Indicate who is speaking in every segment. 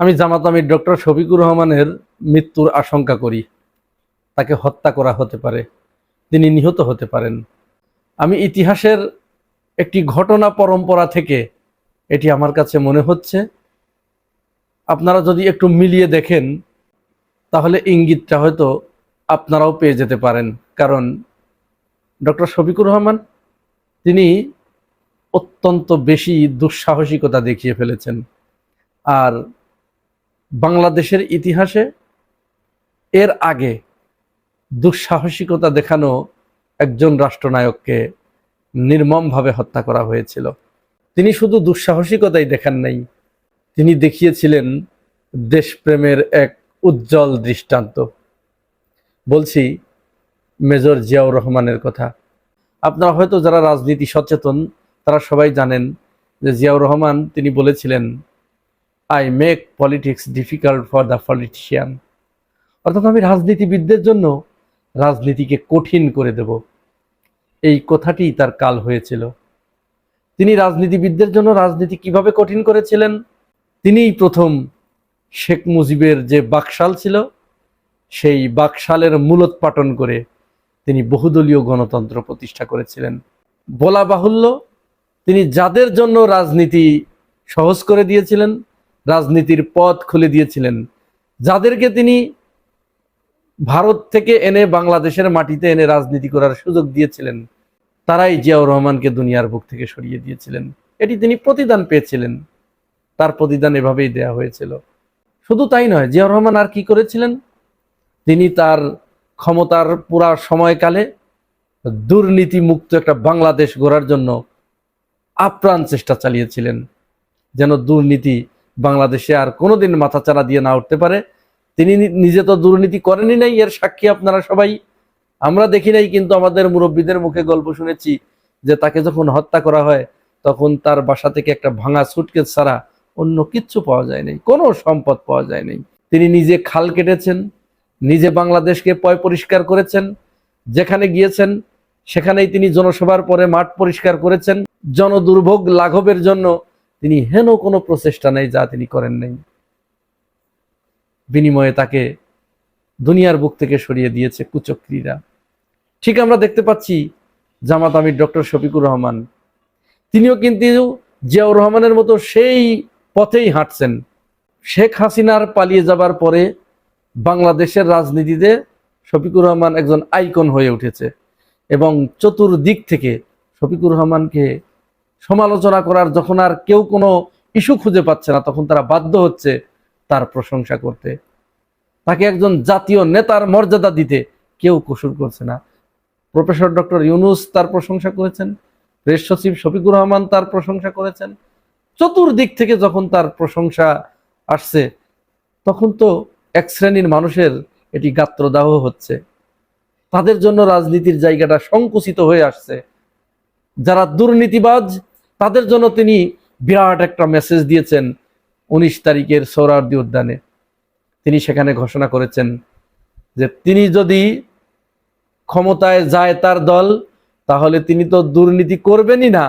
Speaker 1: আমি জামাত ডক্টর শফিকুর রহমানের মৃত্যুর আশঙ্কা করি। তাকে হত্যা করা হতে পারে। তিনি নিহত হতে পারেন। আমি ইতিহাসের একটি ঘটনা পরম্পরা থেকে এটি আমার কাছে মনে হচ্ছে। আপনারা যদি একটু মিলিয়ে দেখেন, তাহলে ইঙ্গিতটা হয়তো আপনারাও পেয়ে যেতে পারেন। কারণ ডক্টর শফিকুর রহমান, তিনি অত্যন্ত বেশি দুঃসাহসিকতা দেখিয়ে ফেলেছেন। আর বাংলাদেশের ইতিহাসে এর আগে দুঃসাহসিকতা দেখানো একজন রাষ্ট্রনায়ককে নির্মমভাবে হত্যা করা হয়েছিল। তিনি শুধু দুঃসাহসিকতাই দেখান নাই, তিনি দেখিয়েছিলেন দেশপ্রেমের এক উজ্জ্বল দৃষ্টান্ত। বলছি, মেজর জিয়াউর রহমানের কথা। আপনারা হয়তো যারা রাজনীতি সচেতন, তারা সবাই জানেন যে জিয়াউর রহমান, তিনি বলেছিলেন I make politics difficult for the politician অর্থাৎ আমি রাজনীতিবিদদের জন্য রাজনীতিকে কঠিন করে দেব। এই কথাটি তার কাল হয়েছিল। তিনি রাজনীতিবিদদের জন্য রাজনীতি কীভাবে কঠিন করেছিলেন? তিনিই প্রথম শেখ মুজিবের যে বাকশাল ছিল, সেই বাকশালের মূলোৎপাটন করে তিনি বহুদলীয় গণতন্ত্র প্রতিষ্ঠা করেছিলেন। বলা বাহুল্য, তিনি যাদের জন্য রাজনীতি সহজ করে দিয়েছিলেন রাজনীতির পথ খুলে দিয়েছিলেন। যাদেরকে তিনি ভারত থেকে এনে বাংলাদেশের মাটিতে এনে রাজনীতি করার সুযোগ দিয়েছিলেন, তারাই জিয়াউর রহমানকে দুনিয়ার বুক থেকে সরিয়ে দিয়েছিলেন। এটি তিনি প্রতিদান পেয়েছিলেন। তার প্রতিদান এভাবেই দেয়া হয়েছিল। শুধু তাই নয়, জিয়াউর রহমান আর কি করেছিলেন? তিনি তার ক্ষমতার পুরা সময়কালে দুর্নীতি মুক্ত একটা বাংলাদেশ গড়ার জন্য আপ্রাণ চেষ্টা চালিয়েছিলেন, যেন দুর্নীতি বাংলাদেশে আর কোনোদিন মাথাচাড়া দিয়ে না উঠতে পারে। তিনি নিজে তো দুর্নীতি করেনি নাই, এর সাক্ষী আপনারা সবাই। আমরা দেখি নাই কিন্তু আমাদের মুরব্বীদের মুখে গল্প শুনেছি যে তাকে যখন হত্যা করা হয়, তখন তার বাসা থেকে একটা ভাঙা সুটকেস ছাড়া অন্য কিচ্ছু পাওয়া যায় নাই, কোনো সম্পদ পাওয়া যায় নাই। তিনি নিজে খাল কেটেছেন, নিজে বাংলাদেশকে পয় পরিষ্কার করেছেন, যেখানে গিয়েছেন, সেখানেই তিনি জনসভার পরে মাঠ পরিষ্কার করেছেন। জনদুর্ভোগ লাঘবের জন্য তিনি হেন কোনো প্রচেষ্টা নেই যা তিনি করেন নাই। বিনিময়ে তাকে দুনিয়ার বুক থেকে সরিয়ে দিয়েছে কুচক্রীরা। ঠিক আমরা দেখতে পাচ্ছি জামাত আমির ডক্টর শফিকুর রহমান। তিনিও কিন্তু জিয়াউর রহমানের মতো সেই পথেই হাঁটছেন। শেখ হাসিনার পালিয়ে যাবার পরে বাংলাদেশের রাজনীতিতে শফিকুর রহমান একজন আইকন হয়ে উঠেছে এবং চতুর্দিক থেকে শফিকুর রহমানকে সমালোচনা করার যখন আর কেউ কোনো ইস্যু খুঁজে পাচ্ছে না, তখন তারা বাধ্য হচ্ছে তার প্রশংসা করতে। তাকে একজন জাতীয় নেতার মর্যাদা দিতে কেউ কসুর করছে না। প্রফেসর ডক্টর ইউনুস তার প্রশংসা করেছেন প্রেস সচিব শফিকুর রহমান তার প্রশংসা করেছেন। চতুর্দিক থেকে যখন তার প্রশংসা আসছে, তখন তো এক শ্রেণির মানুষের এটি গাত্রদাহ হচ্ছে। তাদের জন্য রাজনীতির জায়গাটা সংকুচিত হয়ে আসছে। যারা দুর্নীতিবাজ তাদের জন্য তিনি বিরাট একটা মেসেজ দিয়েছেন উনিশ তারিখের সৌরার্দি উদ্যানে। তিনি সেখানে ঘোষণা করেছেন যে তিনি যদি ক্ষমতায় যায় তার দল, তাহলে তিনি তো দুর্নীতি করবেনই না।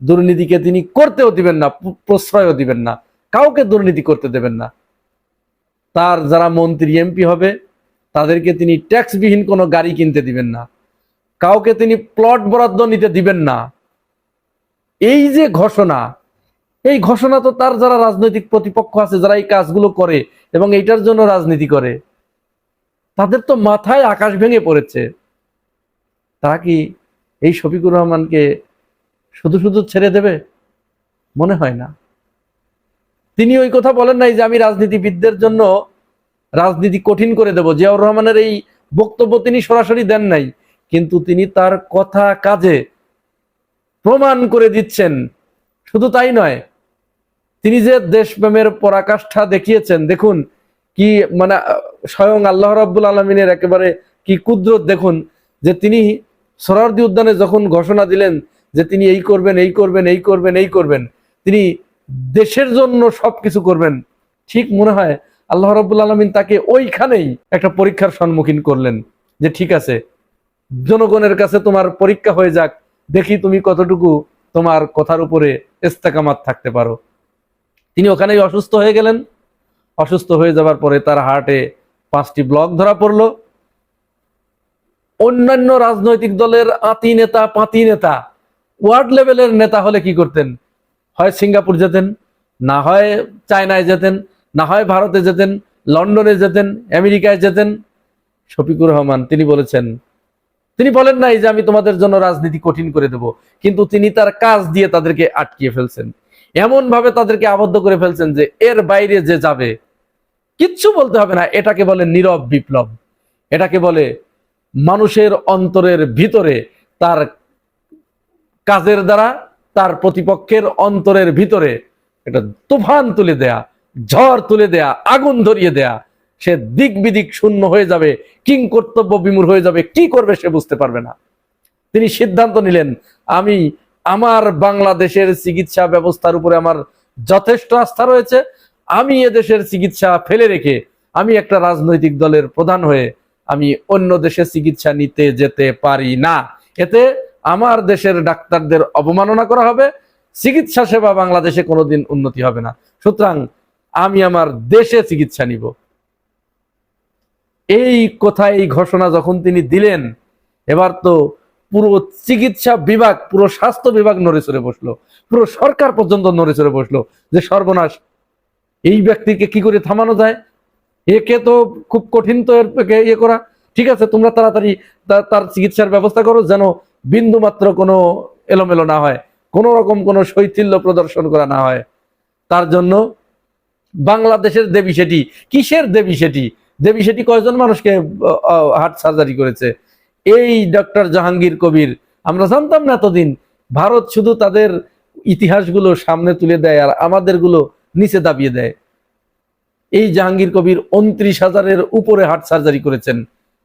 Speaker 1: দুর্নীতিকে তিনি করতেও দিবেন না প্রশ্রয়ও দিবেন না, কাউকে দুর্নীতি করতে দেবেন না। তার যারা মন্ত্রী এমপি হবে, তাদেরকে তিনি ট্যাক্সবিহীন কোনো গাড়ি কিনতে দিবেন না। কাউকে তিনি প্লট বরাদ্দ নিতে দিবেন না। এই যে ঘোষণা, এই ঘোষণা তো তার যারা রাজনৈতিক প্রতিপক্ষ আছে, যারা এই কাজগুলো করে এবং এইটার জন্য রাজনীতি করে, তাদের তো মাথায় আকাশ ভেঙে পড়েছে। তারা কি এই শফিকুর রহমানকে শুধু শুধু ছেড়ে দেবে? মনে হয় না। তিনি ওই কথা বলেন নাই যে আমি রাজনীতিবিদদের জন্য রাজনীতি কঠিন করে দেব। জিয়াউর রহমানের এই বক্তব্য তিনি সরাসরি দেন নাই, কিন্তু তিনি তার কথা কাজে প্রমাণ করে দিচ্ছেন। শুধু তাই নয়, তিনি যে দেশপ্রেমের পরাকাষ্ঠা দেখিয়েছেন, দেখুন কি মানে স্বয়ং আল্লাহ রাব্বুল আলমিনের একেবারে কি কুদরত, দেখুন যে তিনি সরারদি উদ্যানে যখন ঘোষণা দিলেন যে তিনি এই করবেন এই করবেন এই করবেন এই করবেন, তিনি দেশের জন্য সব কিছু করবেন, ঠিক মনে হয় আল্লাহ রাব্বুল আলমিন তাকে ওইখানেই একটা পরীক্ষার সম্মুখীন করলেন যে ঠিক আছে, জনগণের কাছে তোমার পরীক্ষা হয়ে যাক দেখি তুমি কতটুকু তোমার কথার উপরে ইস্তেকামাত থাকতে পারো। তিনি ওখানেই অসুস্থ হয়ে গেলেন। অসুস্থ হয়ে যাবার পরে তার হার্টে পাঁচটি ব্লক ধরা পড়ল। অন্যান্য রাজনৈতিক দলের আতি নেতা, পাতি নেতা, ওয়ার্ড লেভেলের নেতা হলে কি করতেন? হয় সিঙ্গাপুর যেতেন, না হয় চায়নায় যেতেন, না হয় ভারতে যেতেন, লন্ডনে যেতেন, আমেরিকায় যেতেন। শফিকুর রহমান, তিনি বলেছেন তিনি বলেন নাই যে আমি তোমাদের জন্য রাজনীতি কঠিন করে দেব, কিন্তু তিনি তার কাজ দিয়ে তাদেরকে আটকিয়ে ফেলছেন। এমন ভাবে তাদেরকে আবদ্ধ করে ফেলছেন যে এর বাইরে যে যাবে, কিচ্ছু বলতে হবে না, এটাকে বলে নীরব বিপ্লব। এটাকে বলে মানুষের অন্তরের ভিতরে তার কাজের দ্বারা তার প্রতিপক্ষের অন্তরের ভিতরে এটা তুফান তুলে দেয়া, ঝড় তুলে দেয়া, আগুন ধরিয়ে দেয়া সে দিক বিদিক শূন্য হয়ে যাবে, কিং কর্তব্য বিমূর হয়ে যাবে, কি করবে সে বুঝতে পারবে না। তিনি সিদ্ধান্ত নিলেন, আমি আমার বাংলাদেশের চিকিৎসা ব্যবস্থার উপরে আমার যথেষ্ট আস্থা রয়েছে, আমি এদেশের চিকিৎসা ফেলে রেখে আমি একটা রাজনৈতিক দলের প্রধান হয়ে আমি অন্য দেশে চিকিৎসা নিতে যেতে পারি না। এতে আমার দেশের ডাক্তারদের অবমাননা করা হবে, চিকিৎসা সেবা বাংলাদেশে কোনোদিন উন্নতি হবে না। সুতরাং আমি আমার দেশে চিকিৎসা নিব। এই কথা, এই ঘোষণা যখন তিনি দিলেন, এবার তো পুরো চিকিৎসা বিভাগ, পুরো স্বাস্থ্য বিভাগ নড়ে চড়ে বসল। পুরো সরকার পর্যন্ত নড়ে চড়ে বসল যে সর্বনাশ। এই ব্যক্তিকে কি করে থামানো যায়? একে তো খুব কঠিন তো এর ইয়ে করা। ঠিক আছে, তোমরা তাড়াতাড়ি তার চিকিৎসার ব্যবস্থা করো যেন বিন্দু মাত্র কোনো এলোমেলো না হয়, কোনো রকম কোনো শৈথিল্য প্রদর্শন করা না হয়। তার জন্য বাংলাদেশের দেবী সেটি, কিসের দেবী সেটি? দেবী সেটি কয়জন মানুষকে হার্ট সার্জারি করেছে, এই ডক্টর জাহাঙ্গীর কবির আমরা জানতাম না এতদিন। ভারত শুধু তাদের ইতিহাসগুলো সামনে তুলে দেয় আর আমাদেরগুলো নিচে দাবিয়ে দেয়। এই জাহাঙ্গীর কবির উনত্রিশ হাজারের উপরে হার্ট সার্জারি করেছেন।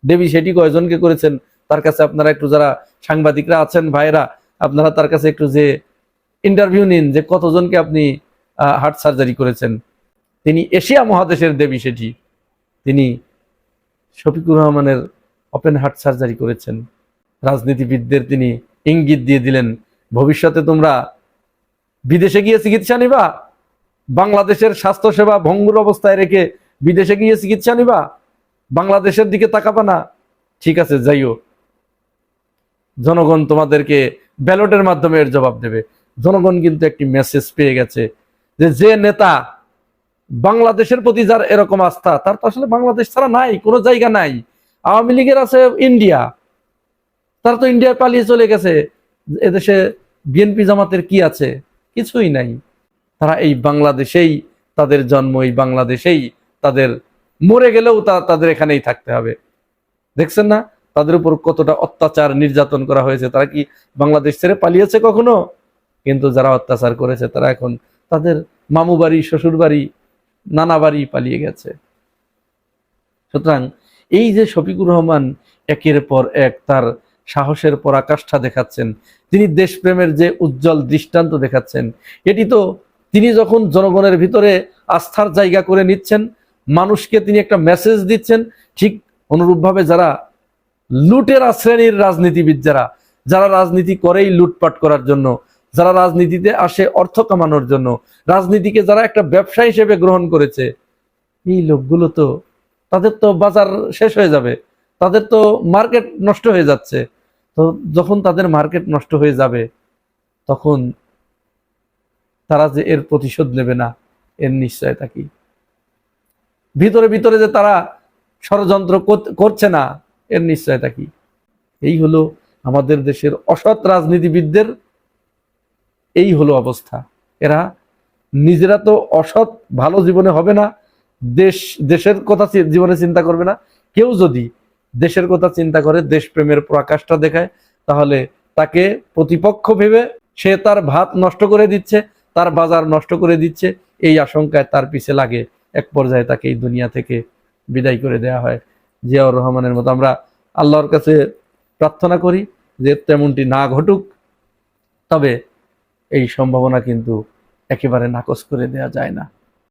Speaker 1: দেবী, সেটি কয়জনকে করেছেন? তার কাছে আপনারা একটু যারা সাংবাদিকরা আছেন ভাইরা আপনারা তার কাছে একটু যে ইন্টারভিউ নিন, যে কতজনকে আপনি হার্ট সার্জারি করেছেন। তিনি এশিয়া মহাদেশের দেবী সেটি। তিনি শফিকুর রহমানের ওপেন হার্ট সার্জারি করেছেন। রাজনীতিবিদদের তিনি ইঙ্গিত দিয়ে দিলেন, ভবিষ্যতে তোমরা বিদেশে গিয়ে চিকিৎসা নিবা, বাংলাদেশের স্বাস্থ্যসেবা ভঙ্গুর অবস্থায় রেখে বিদেশে গিয়ে চিকিৎসা নিবা, বাংলাদেশের দিকে তাকাবা না। ঠিক আছে যাইও জনগণ তোমাদেরকে ব্যালটের মাধ্যমে এর জবাব দেবে। জনগণ কিন্তু একটি মেসেজ পেয়ে গেছে যে যে নেতা বাংলাদেশের প্রতি যার এরকম আস্থা, তার তো আসলে বাংলাদেশ ছাড়া নাই, কোনো জায়গা নাই। আওয়ামী লীগের আছে ইন্ডিয়া। তারা তো ইন্ডিয়ায় পালিয়ে চলে গেছে। এদেশে বিএনপি জামাতের কি আছে? কিছুই নাই। তারা এই বাংলাদেশেই তাদের জন্ম, এই বাংলাদেশেই তাদের মরে গেলেও তা তাদের এখানেই থাকতে হবে। দেখছেন না? তাদের উপর কতটা অত্যাচার নির্যাতন করা হয়েছে। তারা কি বাংলাদেশ ছেড়ে পালিয়েছে কখনো? কিন্তু যারা অত্যাচার করেছে, তারা এখন তাদের মামু বাড়ি শ্বশুর বাড়ি নানা বাড়ি পালিয়ে গেছে। সুতরাং এই যে শফিকুর রহমান একের পর এক তার সাহসের পরাকাষ্ঠা দেখাচ্ছেন, তিনি দেশপ্রেমের যে উজ্জ্বল দৃষ্টান্ত দেখাচ্ছেন, এটি তো তিনি যখন জনগণের ভিতরে আস্থার জায়গা করে নিচ্ছেন, মানুষকে তিনি একটা মেসেজ দিচ্ছেন, ঠিক অনুরূপভাবে যারা লুটেরা শ্রেণির রাজনীতিবিদ যারা যারা রাজনীতি করেই লুটপাট করার জন্য যারা রাজনীতিতে আসে অর্থ কামানোর জন্য। রাজনীতিকে যারা একটা ব্যবসা হিসেবে গ্রহণ করেছে, এই লোকগুলো তো, তাদের তো বাজার শেষ হয়ে যাবে। তাদের তো মার্কেট নষ্ট হয়ে যাচ্ছে। তো যখন তাদের মার্কেট নষ্ট হয়ে যাবে, তখন তারা যে এর প্রতিশোধ নেবে না, এর নিশ্চয়তা কি? ভিতরে ভিতরে যে তারা ষড়যন্ত্র কর- করছে না, এর নিশ্চয়তা কি? এই হলো আমাদের দেশের অসৎ রাজনীতিবিদদের এই হলো অবস্থা। এরা নিজেরা তো অসৎ, ভালো জীবনে হবে না, দেশ, দেশের কথা জীবনে চিন্তা করবে না। কেউ যদি দেশের কথা চিন্তা করে, দেশপ্রেমের প্রকাশটা দেখায়, তাহলে তাকে প্রতিপক্ষ ভেবে সে তার ভাত নষ্ট করে দিচ্ছে, তার বাজার নষ্ট করে দিচ্ছে। এই আশঙ্কায় তার পিছে লাগে। এক পর্যায়ে তাকে এই দুনিয়া থেকে বিদায় করে দেয়া হয়। জিয়াউর রহমানের মতো আমরা আল্লাহর কাছে প্রার্থনা করি যে তেমনটি না ঘটুক। তবে এই সম্ভাবনা কিন্তু একেবারে নাকচ করে দেয়া যায় না।